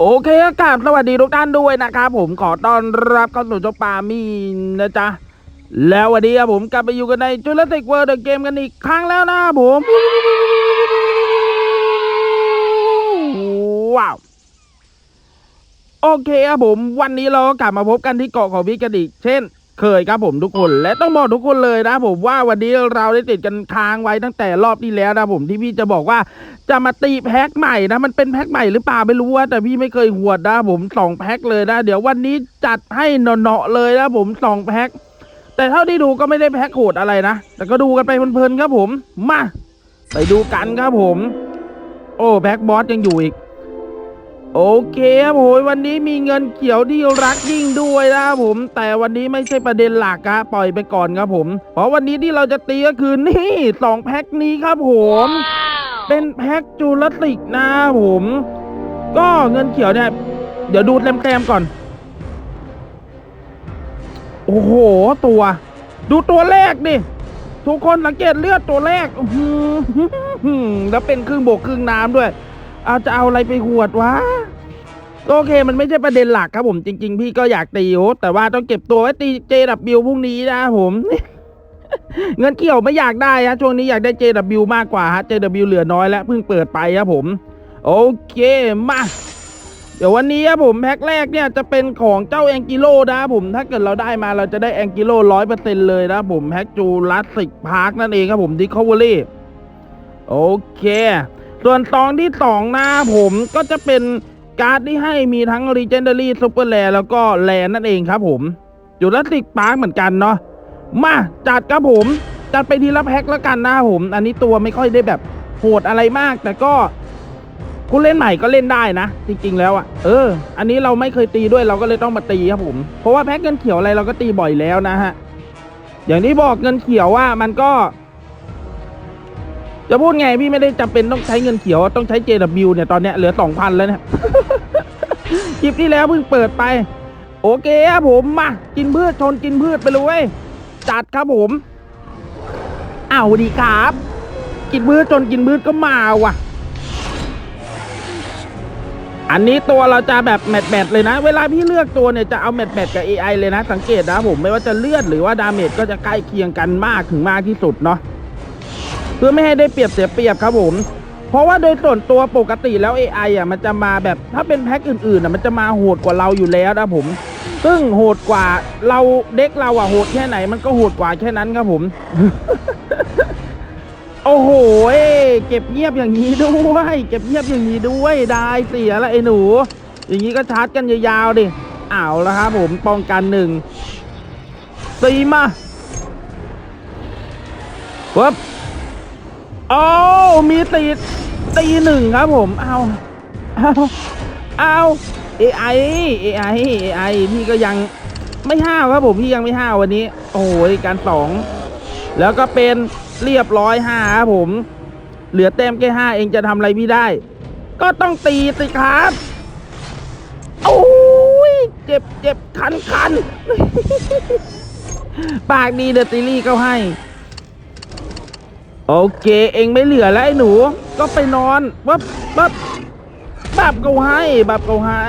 โอเคครับสวัสดีทุกท่านด้วยนะครับผมขอต้อนรับเข้าสู่จอปามีนะจ๊ะ แล้ววันนี้ครับผมกลับไปอยู่กันในจุลติกเวิร์ดเกมกันอีกครั้งแล้วนะผมว้าวโอเคครับผมวันนี้เราก็กลับมาพบกันที่เกาะของพี่กันอีกเช่น เคยครับผมทุกคนและต้องบอกทุกคนเลยนะผมว่าวันนี้เราได้ติดกันค้างไว้ตั้งแต่รอบที่แล้วนะผมที่พี่จะบอกว่าจะมาตีแพ็คใหม่นะมันเป็นแพ็คใหม่หรือเปล่าไม่รู้ว่าแต่พี่ไม่เคยหวดนะผมสองแพ็คเลยนะเดี๋ยววันนี้จัดให้เนาะๆเลยนะผมสองแพ็คแต่เท่าที่ดูก็ไม่ได้แพ็คโหดอะไรนะแต่ก็ดูกันไปเพลินๆครับผมมาไปดูกันครับผม โอ้แพ็คบอสยังอยู่อีก โอเคครับผมวันนี้มีเงินเขียวที่รักยิ่งด้วยนะครับผม แต่วันนี้ไม่ใช่ประเด็นหลักครับปล่อยไปก่อนครับผม เพราะวันนี้ที่เราจะตีก็คือนี่สองแพ็คนี้ครับผม เป็นแพ็คจูลสิกนะครับผม ก็เงินเขียวเนี่ย เดี๋ยวดูแต้มๆก่อน โอ้โหตัว ดูตัวแรกดิทุกคนสังเกตเลือดตัวแรกอื้อหือแล้วเป็นครึ่งบกครึ่งน้ำด้วย เอาจะเอาอะไรไปหวดวะก็โอเค มันไม่ใช่ประเด็นหลักครับผมจริง ๆ พี่ก็อยากตีโอ้แต่ว่าต้องเก็บตัวไว้ตีเจดับบิวพรุ่งนี้นะผม เงินเกี่ยวไม่อยากได้ฮะช่วงนี้อยากได้ JW มากกว่าฮะ JW เหลือน้อยแล้วเพิ่งเปิดไปครับผม โอเคมาเดี๋ยววันนี้ครับผมแพ็คแรกเนี่ยจะเป็นของเจ้าแองกิโลนะครับผมถ้าเกิดเราได้มาเราจะได้แองกิโลร้อยเปอร์เซ็นเลยนะครับผมแพ็คจูรัสสิกพาร์คนั่นเองครับผมดิคอเวอรี่โอเค ส่วนตองที่สองนะผมก็จะเป็นการ์ดที่ให้มีทั้ง Legendary Super Rare แล้วก็แลนนั่นเองครับผมจูรัสสิกพาร์คเหมือนกันเนาะมาจัดครับผมจัดไปทีละแพ็คแล้วกันนะผม อันนี้ตัวไม่ค่อยได้แบบโหดอะไรมาก แต่ก็คุณเล่นใหม่ก็เล่นได้นะ จริง ๆ แล้วอะ่ะ เออ อันนี้เราไม่เคยตีด้วยเราก็เลยต้องมาตีครับผม เพราะว่าแพ็คเงินเขียวอะไรเราก็ตีบ่อยแล้วนะฮะ อย่างที่บอกเงินเขียวว่ามันก็ จะพูดไงพี่ไม่ได้จำเป็นต้องใช้เงินเขียวต้องใช้ JW เนี่ยตอนเนี้ยเหลือสองพันแล้วเนี่ย คลิปที่แล้วเพิ่งเปิดไป โอเคครับผมมา กินพืชชนกินพืชไปเลยเว้ยจัดครับผมอ้าวดีครับ กินมือจนกินมือก็มาว่ะ อันนี้ตัวเราจะแบบแมทแมทเลยนะ เวลาพี่เลือกตัวเนี่ยจะเอาแมทแมทกับ AI เลยนะ สังเกตนะผมไม่ว่าจะเลือดหรือว่าดาเมจก็จะใกล้เคียงกันมากถึงมากที่สุดเนาะ เพื่อไม่ให้ได้เปรียบเสียเปรียบครับผมเพราะว่าโดยส่วนตัวปกติแล้ว AI อะมันจะมาแบบถ้าเป็นแพ็คอื่นๆอะมันจะมาโหดกว่าเราอยู่แล้วนะผม ซึ่งโหดกว่าเราเด็กเราอะโหดแค่ไหนมันก็โหดกว่าแค่นั้นครับผม โอ้โหเก็บเงียบอย่างนี้ด้วย เก็บเงียบอย่างนี้ด้วยได้เสียละไอ้หนู อย่างนี้ก็ชาร์จกันยาวๆดิอ้าวแล้วครับผมป้องกันหนึ่งสีมาปึ๊บ โอ้มีตีตีหนึ่งครับผมเอาเอาเอา AI AI AI พี่ก็ยังไม่ห้าวครับผมพี่ยังไม่ห้าววันนี้ โอ้ยการสองแล้วก็เป็นเรียบร้อยห้าครับผม เหลือแต้มแค่ห้าเองจะทำอะไรพี่ได้ ก็ต้องตีสิครับโอ้ยเจ็บเจ็บคันคันปากดีเดอะซีรีส์ก็ให้ โอเค เองไม่เหลือแล้วไอ้หนู ก็ไปนอนวับวับบับเขาให้บับเขาให้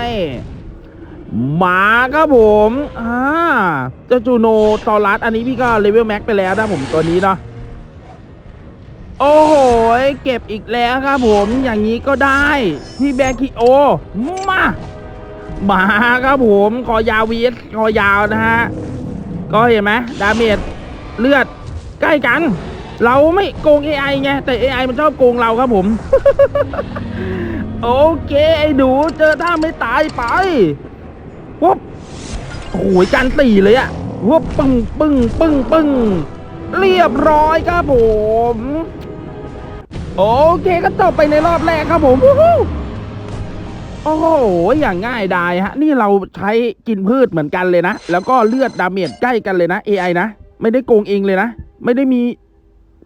หมาครับผมอ่าเจ้าจูโนตอรัสอันนี้พี่ก็เลเวลแม็กไปแล้วนะผมตัวนี้เนาะโอ้โห เก็บอีกแล้วครับผมอย่างนี้ก็ได้พี่แบคิโอ มาหมาครับผมคอยาววีสคอยาวนะฮะ ก็เห็นไหมดาเมจเลือดใกล้กัน เราไม่โกง AI ไง แต่ AI มันชอบโกงเราครับผม โอเค ไอ้หนูเจอถ้าไม่ตายไปวุบโอ้โหกันตีเลยอะวุบปึ้งปึ้งปึ้งปึ้งเรียบร้อยครับผม โอเคก็จบไปในรอบแรกครับผมโอ้โห อย่างง่ายดายฮะ นี่เราใช้กินพืชเหมือนกันเลยนะ แล้วก็เลือดดาเมจใกล้กันเลยนะ AI นะ ไม่ได้โกงเองเลยนะ ไม่ได้มี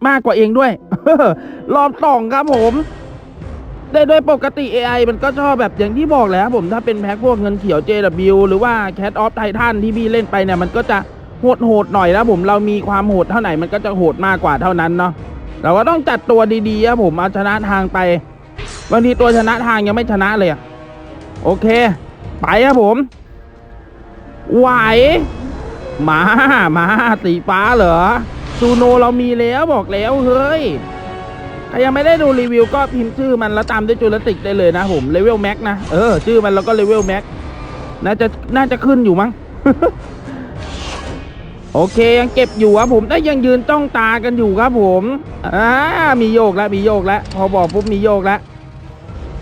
มากกว่าเองด้วย รอบสองครับผมแต่โดยปกติ AI มันก็ชอบแบบอย่างที่บอกแล้วผมถ้าเป็นแพ็คพวกเงินเขียว JW หรือว่า Cat of Titan ที่พี่เล่นไปเนี่ย มันก็จะโหดโหดๆหน่อยนะผมเรามีความโหดเท่าไหร่มันก็จะโหดมากกว่าเท่านั้นเนาะเราก็ต้องจัดตัวดีๆครับผมเอาชนะทางไปบางทีตัวชนะทางยังไม่ชนะเลยอะโอเค ไปครับผม ไหวมามาสีฟ้าเหรอ ซูโนเรามีแล้วบอกแล้วเฮ้ยใครยังไม่ได้ดูรีวิวก็พิมพ์ชื่อมันแล้วตามด้วยจูเลติกได้เลยนะผมเลเวลแม็กนะเออชื่อมันแล้วก็เลเวลแม็กน่าจะน่าจะขึ้นอยู่มั้งโอเคยังเก็บอยู่ครับผมได้ยังยืนจ้องตากันอยู่ครับผมอ่ามีโยกแล้วมีโยกแล้วพอบอกปุ๊บมีโยกแล้ว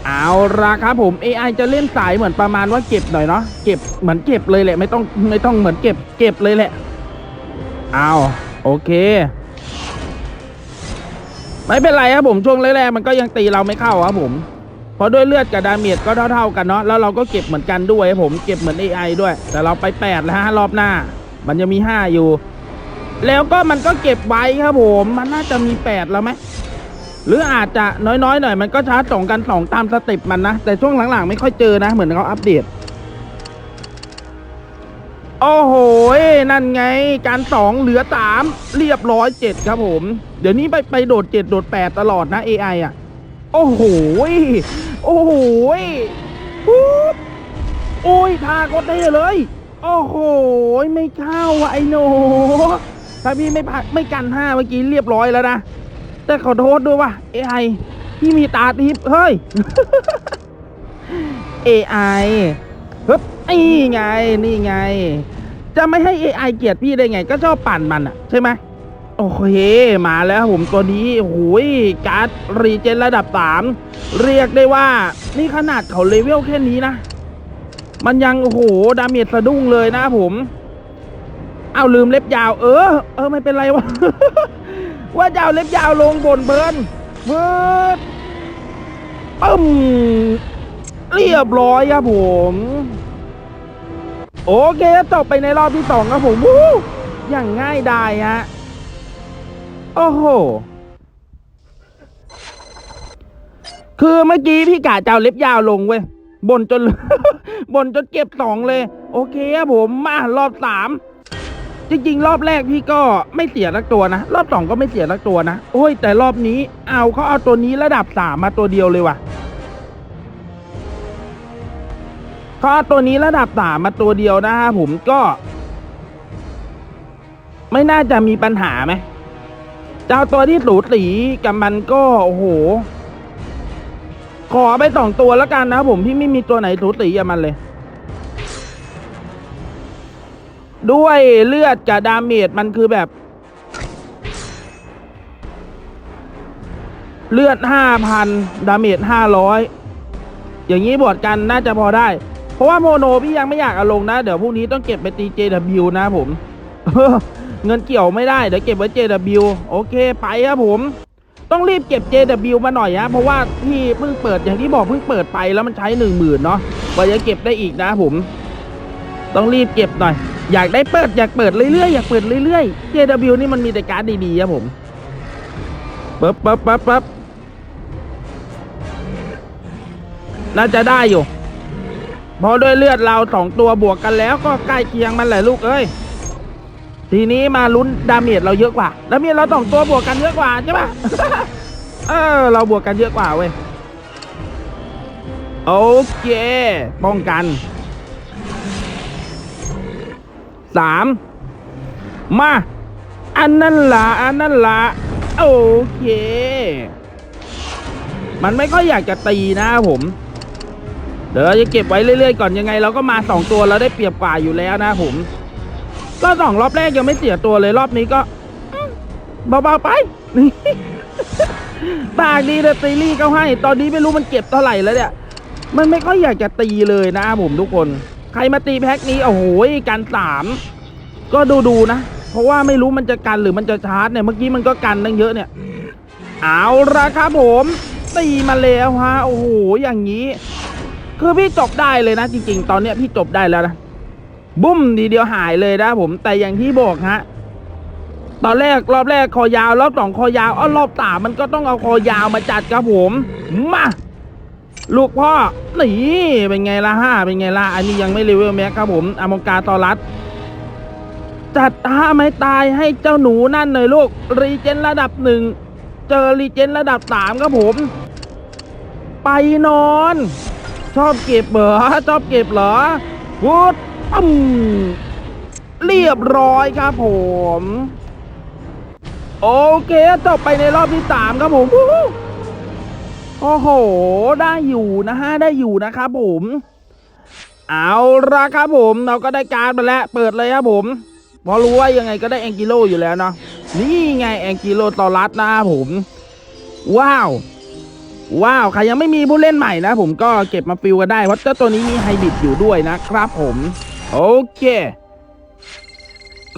เอาละครับผม AI จะเล่นสายเหมือนประมาณว่าเก็บหน่อยเนาะเก็บเหมือนเก็บเลยแหละ ไม่ต้องไม่ต้องเหมือนเก็บเก็บเลยแหละเอา โอเค ไม่เป็นไรครับผมช่วงแรกๆมันก็ยังตีเราไม่เข้าครับผม เพราะด้วยเลือดกับดาเมจก็เท่าๆกันเนาะแล้วเราก็เก็บเหมือนกันด้วยผมเก็บเหมือน AI ด้วย แต่เราไปแปดแล้วฮะรอบหน้า มันยังมีห้าอยู่ แล้วก็มันก็เก็บไว้ครับผม มันน่าจะมีแปดแล้วไหมหรืออาจจะน้อยๆหน่อย มันก็ชาร์จสองกันสองตามสเต็ปมันนะ แต่ช่วงหลังๆ ไม่ค่อยเจอนะ เหมือนเขาอัปเดต โอ้โห นั่นไง การสองเหลือสามเรียบร้อยเจ็ดครับผม เดี๋ยวนี้ไปไปโดดเจ็ดโดดแปดตลอดนะ AI อะ โอ้โห โอ้โหปุ๊บโอ้ยทาก็เท่เลย โอ้โห ไม่เข้าวะไอโหนถ้าพี่ไม่พักไม่กันห้าเมื่อกี้เรียบร้อยแล้วนะ แต่ขอโทษด้วยว่ะ AI พี่มีตาทิพย์เฮ้ย AI ฮึบนี่ไง นี่ไง จะไม่ให้ AI เกลียดพี่ได้ไง ก็ชอบปั่นมันอะใช่ไหมโอเค มาแล้วผมตัวนี้โอ้โหยการ์ดรีเจนระดับสามเรียกได้ว่า นี่ขนาดเขาเลเวลแค่นี้นะ มันยังโอ้โห ดาเมจสะดุ้งเลยนะผม เอาลืมเล็บยาว เออ เออ ไม่เป็นไรวะ ว่าจะเอาเล็บยาวลงบนเบิร์นเบิร์นปึ้มเรียบร้อยครับผม โอเคจบไปในรอบที่สองครับผมวู้อย่างง่ายดายฮะ โอ้โห คือเมื่อกี้พี่กาจะเอาเล็บยาวลงเว้ยบนจนบนจนเก็บสองเลย โอเคครับผมมารอบสามจริงๆ รอบแรกพี่ก็ไม่เสียสักตัวนะ รอบสองก็ไม่เสียสักตัวนะ โอ้ย แต่รอบนี้เอาเขาเอาตัวนี้ระดับสามมาตัวเดียวเลยว่ะ ก็ตัวนี้ระดับสามมาตัวเดียวนะฮะผมก็ ไม่น่าจะมีปัญหาไหมเจ้าตัวที่สูสีกับมันก็โอ้โห ขอไปสองตัวแล้วกันนะผมพี่ไม่มีตัวไหนสูสีกับมันเลย ด้วยเลือดกับดาเมจมันคือแบบ เลือดห้าพันดาเมจห้าร้อยอย่างนี้บวกกันน่าจะพอได้ เพราะว่าโมโนพี่ยังไม่อยากเอาลงนะ เดี๋ยวพรุ่งนี้ต้องเก็บไปตี JW นะผมเงินเกี่ยวไม่ได้เดี๋ยวเก็บไว้ JW โอเคไปครับผม ต้องรีบเก็บ JW มาหน่อยฮะเพราะว่าพี่เพิ่งเปิดอย่างที่บอกเพิ่งเปิดไปแล้วมันใช้หนึ่งหมื่นเนาะกว่าจะเก็บได้อีกนะผม ต้องรีบเก็บหน่อย อยากได้เปิดอยากเปิดเรื่อยๆอยากเปิดเรื่อยๆ JW นี่มันมีแต่การ์ดดีๆครับผมปั๊บปั๊บปั๊บปั๊บน่าจะได้อยู่ เพราะด้วยเลือดเราสองตัวบวกกันแล้วก็ใกล้เคียงมันแหละลูกเอ้ย ทีนี้มาลุ้นดาเมจเราเยอะกว่าดาเมจเราสองตัวบวกกันเยอะกว่าใช่ปะ เออ เราบวกกันเยอะกว่าเว้ย โอเค ป้องกัน สาม มา อันนั่นละอันนั่นละโอเค มันไม่ค่อยอยากจะตีนะผม เดี๋ยวเราจะเก็บไว้เรื่อยๆก่อนยังไงเราก็มาสองตัวเราได้เปรียบกว่าอยู่แล้วนะผม ก็สองรอบแรกยังไม่เสียตัวเลยรอบนี้ก็เบาๆไปปากดีแต่ตีลี่เขาให้ ตอนนี้ไม่รู้มันเก็บเท่าไหร่แล้วเนี่ย มันไม่ค่อยอยากจะตีเลยนะผมทุกคน ใครมาตีแพ็คนี้โอ้โหกันสามก็ดูดูๆนะ เพราะว่าไม่รู้มันจะกันหรือมันจะชาร์จเนี่ยเมื่อกี้มันก็กันตั้งเยอะเนี่ย เอาละครับผมตีมาแล้วฮะโอ้โหอย่างนี้ คือพี่จบได้เลยนะ จริง ๆ ตอนเนี้ยพี่จบได้แล้วนะบุ้มดีเดียวหายเลยนะผมแต่อย่างที่บอกฮะตอนแรกรอบแรกคอยาวรอบสองคอยาวอ้อรอบสามมันก็ต้องเอาคอยาวมาจัดครับผมมาลูกพ่อหนีเป็นไงล่ะห้าเป็นไงล่ะอันนี้ยังไม่เลเวลแม็กครับผมอามงกาตอรัสจัดท่าไม้ตายให้เจ้าหนูนั่นหน่อยลูกรีเจนระดับหนึ่งเจอรีเจนระดับสามครับผม ไปนอน ชอบเก็บเหรอชอบเก็บเหรอวุดอืมเรียบร้อยครับผม โอเคจบไปในรอบที่สามครับผมโอ้โห ได้อยู่นะฮะ ได้อยู่นะครับผม เอาละครับผม เราก็ได้การดมาแล้ว เปิดเลยครับผมเพราะรู้ว่ายังไงก็ได้แองกิโลอยู่แล้วเนาะ นี่ไงแองกิโลตอรัสนะครับผม ว้าว ว้าว ใครยังไม่มีผู้เล่นใหม่นะ ผมก็เก็บมาฟิลกันได้เพราะเจ้าตัวนี้มีไฮบริดอยู่ด้วยนะครับผม โอเค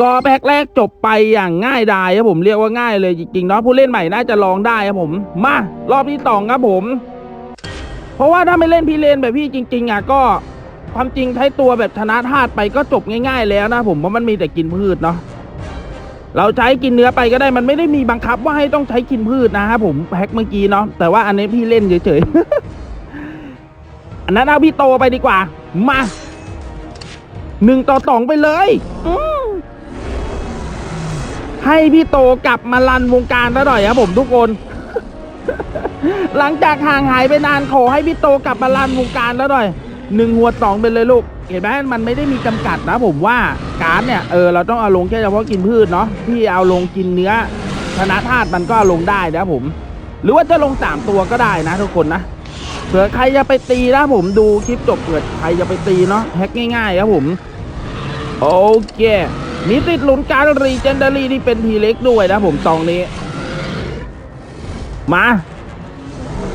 ก็แพ็กแรกจบไปอย่างง่ายดายครับผมเรียกว่าง่ายเลยจริงๆเนาะผู้เล่นใหม่น่าจะลองได้ครับผม มารอบที่สองครับผม เพราะว่าถ้าไม่เล่นพี่เลนแบบพี่จริง ๆอะก็ความจริงใช้ตัวแบบชนะธาตุไปก็จบง่าย ๆ แล้วนะผมเพราะมันมีแต่กินพืชเนาะ เราใช้กินเนื้อไปก็ได้มันไม่ได้มีบังคับว่าให้ต้องใช้กินพืชนะครับผมแพ็กเมื่อกี้เนาะแต่ว่าอันนี้พี่เล่นเฉยๆ อันนั้นเอาพี่โตไปดีกว่า มาหนึ่งต่อสองไปเลยให้พี่โตกลับมาลันวงการซะหน่อยครับผมทุกคน หลังจากห่างหายไปนานขอให้พี่โตกลับมาลันวงการแล้วหน่อยหนึ่งหัวดสองเป็นเลยลูก เห็นไหมมันไม่ได้มีจำกัดนะผมว่าการดเนี่ยเออเราต้องเอาลงแค่เฉพาะกินพืชเนาะที่เอาลงกินเนื้อชนะธาตุมันก็ลงได้นะผม หรือว่าจะลงสามตัวก็ได้นะทุกคนนะเผื่อใครจะไปตีนะผมดูคลิปจบเผื่อใครจะไปตีเนาะแฮกง่ายๆครับผมโอเคมีติดหลุนการรีเจนดารี่ที่เป็นทีเล็กด้วยนะผมตองนี้ มา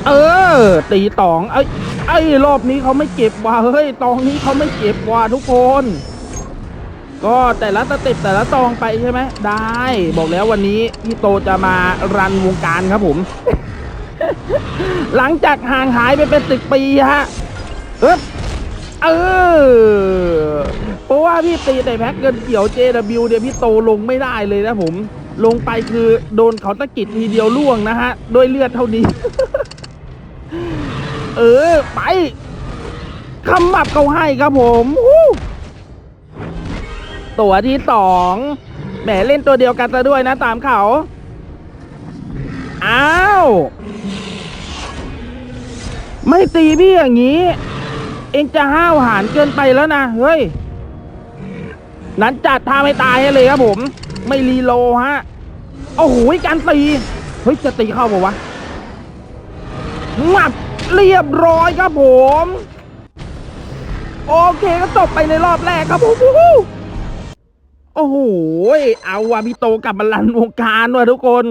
เออ ตีตองไอ้ย ไอ้รอบนี้เขาไม่เก็บว่ะเฮ้ยตองนี้เขาไม่เก็บว่ะทุกคน ก็แต่ละสเต็ปแต่ละตองไปใช่ไหมได้ บอกแล้ววันนี้พี่โตจะมารันวงการครับผม หลังจากห่างหายไปเป็นสิบปีฮะเออเออเพราะว่าพี่ตีแต่แพ็กเงินเกี่ยว JW เดี๋ยวพี่โตลงไม่ได้เลยนะผมลงไปคือโดนเขาตะกิดทีเดียวล่วงนะฮะ ด้วยเลือดเท่านี้ เออ ไปคำบับเขาให้ครับผมตัวที่สองแหมเล่นตัวเดียวกันซะด้วยนะตามเขา อ้าว ไม่ตีพี่อย่างนี้ เองจะห้าวหาญเกินไปแล้วนะ เฮ้ย นั้นจัดท่าไม่ตายให้เลยครับผม ไม่รีโลฮะ โอ้โหการตี เฮ้ย จะตีเข้าปะวะมับ เรียบร้อยครับผม โอเคก็จบไปในรอบแรกครับผมโอ้โห เอาว่ะพี่โตกลับมาลันวงการว่ะทุกคน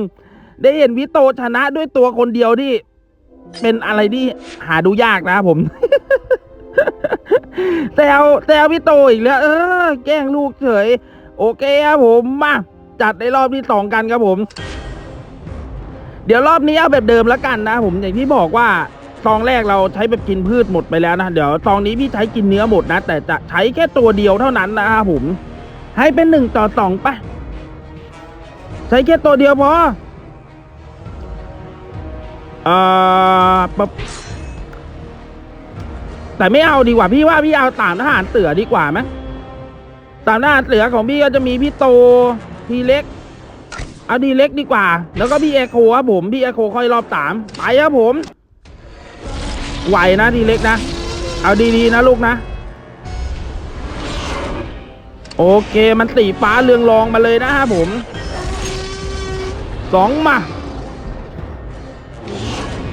ได้เห็นพี่โตชนะด้วยตัวคนเดียวที่ เป็นอะไรที่หาดูยากนะผมแซวแซวพี่โตอีกแล้ว เออ แกล้งลูกเฉย โอเคครับผมมาจัดในรอบที่สองกันครับผม เดี๋ยวรอบนี้เอาแบบเดิมแล้วกันนะผมอย่างที่บอกว่า ซองแรกเราใช้แบบกินพืชหมดไปแล้วนะ เดี๋ยวซองนี้พี่ใช้กินเนื้อหมดนะ แต่จะใช้แค่ตัวเดียวเท่านั้นนะครับผมให้เป็นหนึ่งต่อสองปะใช้แค่ตัวเดียวพอเอ่อปะแต่ไม่เอาดีกว่าพี่ว่าพี่เอาตามทหารเสือดีกว่าไหมตามทหารเสือของพี่ก็จะมีพี่โตพี่เล็กเอาดีเล็กดีกว่า แล้วก็พี่เอโคครับผมพี่เอโคค่อยรอบสามไปครับผม ไหวนะดีเล็กนะ เอาดีๆนะลูกนะ โอเคมันสีฟ้าเรืองรองมาเลยนะครับผมสองมา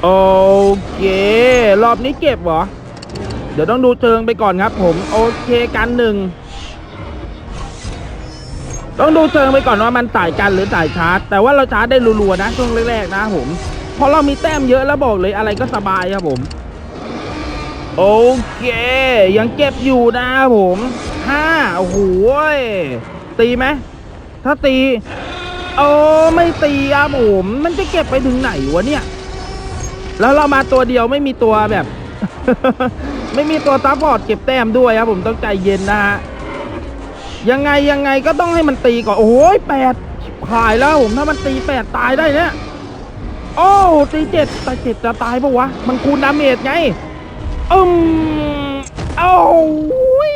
โอเค รอบนี้เก็บเหรอ เดี๋ยวต้องดูเชิงไปก่อนครับผม โอเคกันหนึ่ง ต้องดูเชิงไปก่อนว่ามันสายกันหรือสายชาร์จ แต่ว่าเราชาร์จได้รัวๆนะช่วงแรกๆนะผมเพราะเรามีแต้มเยอะแล้วบอกเลยอะไรก็สบายครับผม โอเค ยังเก็บอยู่นะผมห้าโอ้โหตีไหมถ้าตีโอ้ไม่ตีครับผมมันจะเก็บไปถึงไหนวะเนี่ย แล้วเรามาตัวเดียวไม่มีตัวแบบ ไม่มีตัวซัพพอร์ตเก็บแต้มด้วยครับผมต้องใจเย็นนะฮะยังไงยังไงก็ต้องให้มันตีก่อน โอ้ยแปดขายแล้วผมถ้ามันตีแปดตายได้เนี่ยโอ้ตีเจ็ดแต่เจ็ดจะตายปะวะ มันคูณดาเมจไง อืมโอ้ย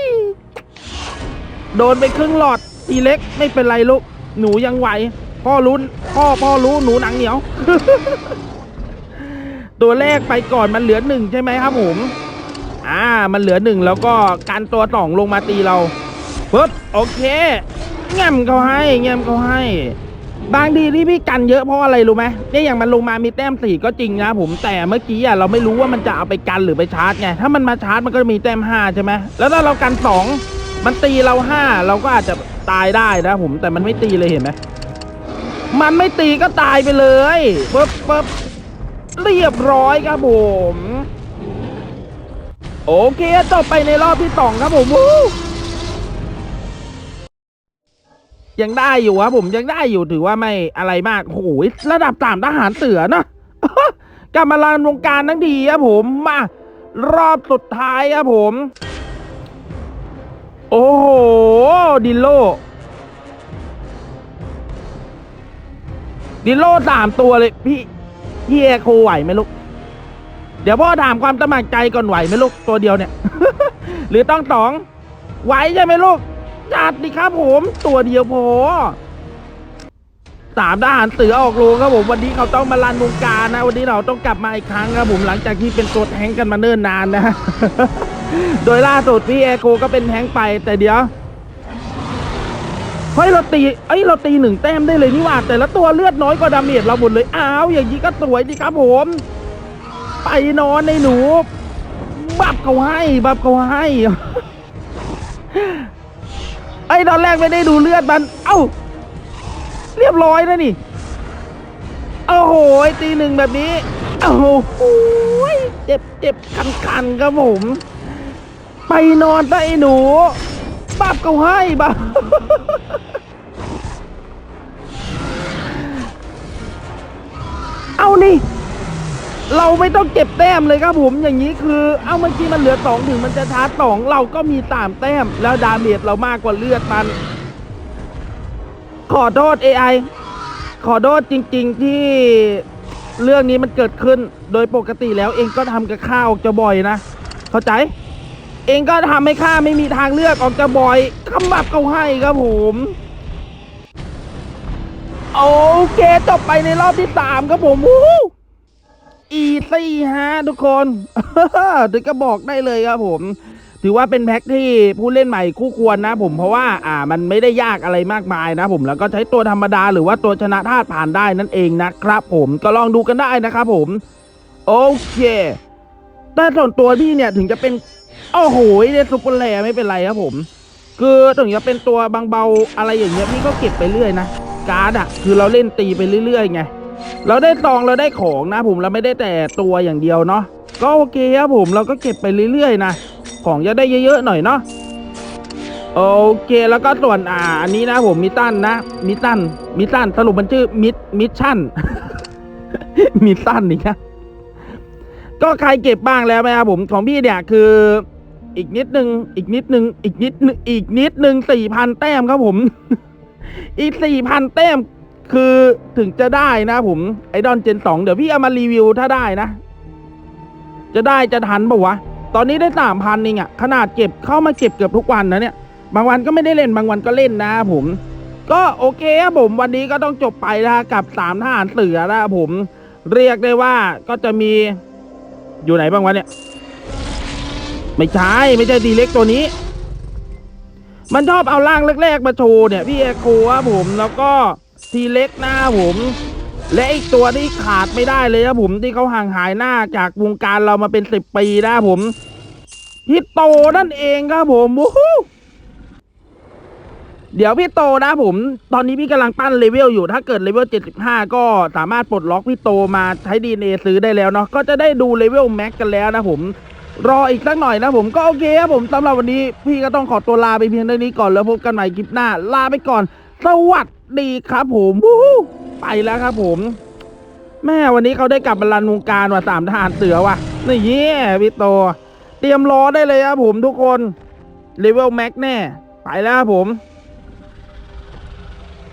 โดนไปครึ่งหลอดตีเล็กไม่เป็นไรลูก หนูยังไหว พ่อรุ้น พ่อพ่อรู้หนูหนังเหนียว ตัวแรกไปก่อนมันเหลือหนึ่งใช่ไหมครับผมอ่า มันเหลือหนึ่งแล้วก็การตัวสองลงมาตีเราปึ๊บโอเคแง้มเขาให้แง้มเขาให้ บางทีที่พี่กันเยอะเพราะอะไรรู้ไหมเนี่ยอย่างมันลงมามีแต้มสี่ก็จริงนะผมแต่เมื่อกี้อะเราไม่รู้ว่ามันจะเอาไปกันหรือไปชาร์จไงถ้ามันมาชาร์จมันก็มีแต้มห้าใช่ไหมแล้วถ้าเรากันสองมันตีเราห้าเราก็อาจจะตายได้นะผมแต่มันไม่ตีเลยเห็นไหมมันไม่ตีก็ตายไปเลยปึ๊บปึ๊บเรียบร้อยครับผมโอเคจบไปในรอบที่สองครับผมวู้ ยังได้อยู่ครับผมยังได้อยู่ถือว่าไม่อะไรมากโอ้โหระดับสามทหารเสือเนาะกลับมาลานวงการทั้งทีครับผมมารอบสุดท้ายครับผม โอ้โหดิโลดิโลสามตัวเลยพี่พี่เอโคไหวไหมลูกเดี๋ยวพ่อถามความสมัครใจก่อนไหวไหมลูกตัวเดียวเนี่ย หรือต้องสองไหวใช่ไหมลูก จัดดิครับผมตัวเดียวพอสามทหารเสือออกโรงครับผมวันนี้เขาต้องมาลันวงการนะ วันนี้เราต้องกลับมาอีกครั้งครับผมหลังจากที่เป็นตัวแทงกันมาเนิ่นนานนะ โดยล่าสุดพี่แอโกก็เป็นแทงไปแต่เดี๋ยวเฮ้ยเราตีเอ้ยเราตีหนึ่งแต้มได้เลยนี่ว่าแต่ละตัวเลือดน้อยกว่าดาเมจเราหมดเลยอ้าวอย่างนี้ก็สวยดีครับผม ไปนอนในหนูบับเขาให้บับเขาให้ ไอ้ตอนแรกไม่ได้ดูเลือดมัน เอ้า เรียบร้อยนะนี่ โอ้โหตีหนึ่งแบบนี้ โอ้โหเจ็บเจ็บคันคันครับผม ไปนอนไอ้หนูบับเขาให้บับเอานี่ เราไม่ต้องเก็บแต้มเลยครับผมอย่างนี้คือ เอาเมื่อกี้มันเหลือสองถึงมันจะชาร์จสองเราก็มีสามแต้ม แล้วดาเมจเรามากกว่าเลือดมัน ขอโทษ AI ขอโทษจริง ๆที่เรื่องนี้มันเกิดขึ้นโดยปกติแล้วเองก็ทำกับข้าวออกจะบ่อยนะ เข้าใจ เองก็ทำให้ข้าไม่มีทางเลือกออกจะบ่อยคำบับเขาให้ครับผมโอเคจบไปในรอบที่สามครับผมวู้ อีซี่ฮะทุกคนถึงก็บอกได้เลยครับผม ถือว่าเป็นแพ็คที่ผู้เล่นใหม่คู่ควรนะผมเพราะว่าอ่ามันไม่ได้ยากอะไรมากมายนะผมแล้วก็ใช้ตัวธรรมดาหรือว่าตัวชนะธาตุผ่านได้นั่นเองนะครับผมก็ลองดูกันได้นะครับผม โอเคแต่ส่วนตัวพี่เนี่ยถึงจะเป็นโอ้โหเนี่ยซุปเปอร์แรร์ไม่เป็นไรครับผม คือถึงจะเป็นตัวบางเบาอะไรอย่างเงี้ยพี่ก็เก็บไปเรื่อยนะการ์ดอะคือเราเล่นตีไปเรื่อยๆไง เราได้ซองเราได้ของนะผมเราไม่ได้แต่ตัวอย่างเดียวเนาะก็โอเคครับผมเราก็เก็บไปเรื่อยๆนะของจะได้เยอะๆหน่อยเนาะโอเคแล้วก็ส่วนอ่าอันนี้นะผมมิตันนะมิตันมิตันสรุปมันชื่อมิดมิชชั่นมิตันนี่นะก็ใครเก็บบ้างแล้วไหมครับผมของพี่เนี่ยคืออีกนิดนึงอีกนิดนึงอีกนิดนึงอีกนิดนึงสี่พันแต้มครับผม อีกสี่พันแต้ม คือถึงจะได้นะผมไอดอนเจนสองเดี๋ยวพี่เอามารีวิวถ้าได้นะ จะได้จะทันปะวะ ตอนนี้ได้สามพันเองอะขนาดเก็บเข้ามาเก็บเกือบทุกวันนะเนี่ย บางวันก็ไม่ได้เล่นบางวันก็เล่นนะผม ก็โอเคครับผมวันนี้ก็ต้องจบไปนะกับสามทหารเสือนะผม เรียกได้ว่าก็จะมีอยู่ไหนบ้างวะเนี่ย ไม่ใช่ไม่ใช่ดีเล็กตัวนี้ มันชอบเอาร่างแรกๆมาโชว์เนี่ยพี่เอโคครับผมแล้วก็ ทีเล็กหน้าผม และอีกตัวที่ขาดไม่ได้เลยครับผมที่เขาห่างหายหน้าจากวงการเรามาเป็นสิบปีนะผมพี่โตนั่นเองครับผมวู้ฮู้เดี๋ยวพี่โตนะผม ตอนนี้พี่กำลังปั้นเลเวลอยู่ถ้าเกิดเลเวล 75 ก็สามารถปลดล็อกพี่โตมาใช้ดีเอซื้อได้แล้วเนาะก็จะได้ดูเลเวลแม็กกันแล้วนะผมรออีกสักหน่อยนะผมก็โอเคครับผมสำหรับวันนี้ พี่ก็ต้องขอตัวลาไปเพียงเท่านี้ก่อนแล้วพบกันใหม่คลิปหน้า ลาไปก่อน สวัส ดีครับผมวู้ไปแล้วครับผม แม่วันนี้เขาได้กลับมาลันวงการว่ะสามทหารเสือว่ะนี่เย่พี่โต เตรียมรอได้เลยครับผมทุกคนเลเวลแม็กแน่ ไปแล้วครับผม